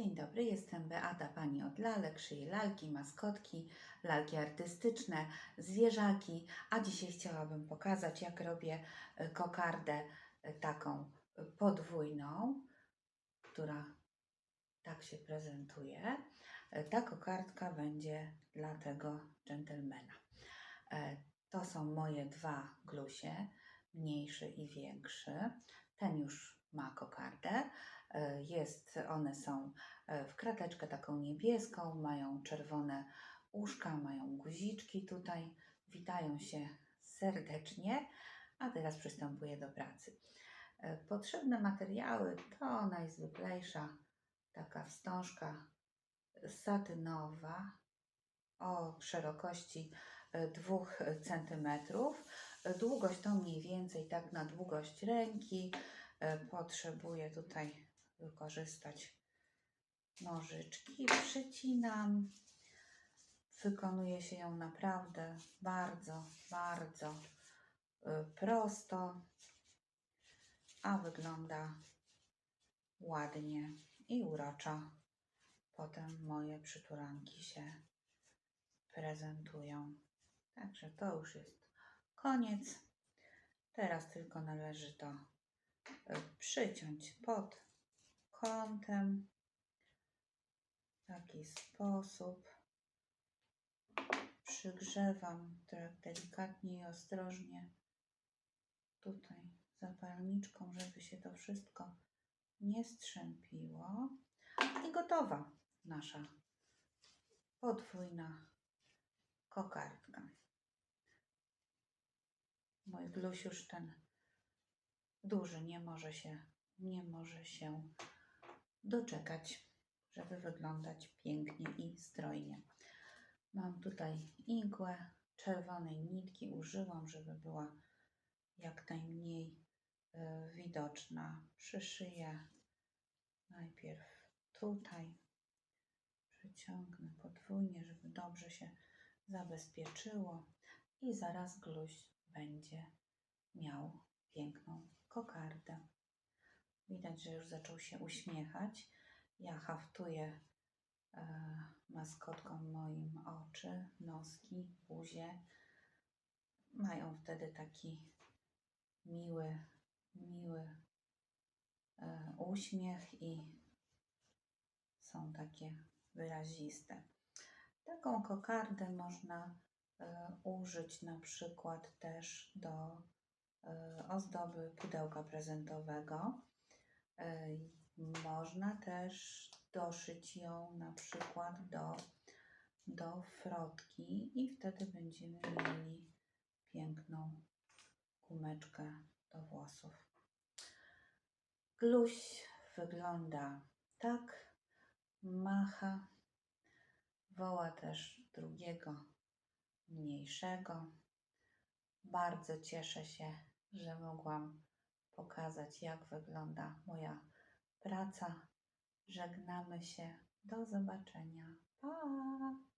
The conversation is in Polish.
Dzień dobry, jestem Beata, pani od lalek, szyję lalki, maskotki, lalki artystyczne, zwierzaki, a dzisiaj chciałabym pokazać, jak robię e, kokardę e, taką e, podwójną, która tak się prezentuje. Ta kokardka będzie dla tego dżentelmena. To są moje dwa glusie, mniejszy i większy. Ten już ma kokardę. E, Jest, one są e, w krateczkę taką niebieską, mają czerwone uszka, mają guziczki tutaj, witają się serdecznie, a teraz przystępuję do pracy. E, Potrzebne materiały to najzwyklejsza taka wstążka satynowa o szerokości 2 cm. Długość to mniej więcej tak na długość ręki. Potrzebuję tutaj wykorzystać nożyczki. Przycinam. Wykonuje się ją naprawdę bardzo, bardzo e, prosto, a wygląda ładnie i uroczo. Potem moje przytulanki się prezentują. Także to już jest koniec. Teraz tylko należy to e, przyciąć pod kątem w taki sposób. Przygrzewam tak delikatnie i ostrożnie tutaj zapalniczką, żeby się to wszystko nie strzępiło. I gotowa nasza podwójna kokardka. Mój glusiusz ten duży nie może się, nie może się doczekać, żeby wyglądać pięknie i strojnie. Mam tutaj igłę czerwonej nitki, użyłam, żeby była jak najmniej y, widoczna. Przyszyję najpierw tutaj, przyciągnę podwójnie, żeby dobrze się zabezpieczyło i zaraz gluś będzie miał piękną kokardę. Widać, że już zaczął się uśmiechać. Ja haftuję e, maskotką moim oczy, noski, buzię. Mają wtedy taki miły, miły e, uśmiech i są takie wyraziste. Taką kokardę można e, użyć na przykład też do e, ozdoby pudełka prezentowego. Można też doszyć ją na przykład do, do frotki i wtedy będziemy mieli piękną gumeczkę do włosów. Gluś wygląda tak, macha, woła też drugiego, mniejszego. Bardzo cieszę się, że mogłam pokazać, jak wygląda moja praca. Żegnamy się. Do zobaczenia. Pa!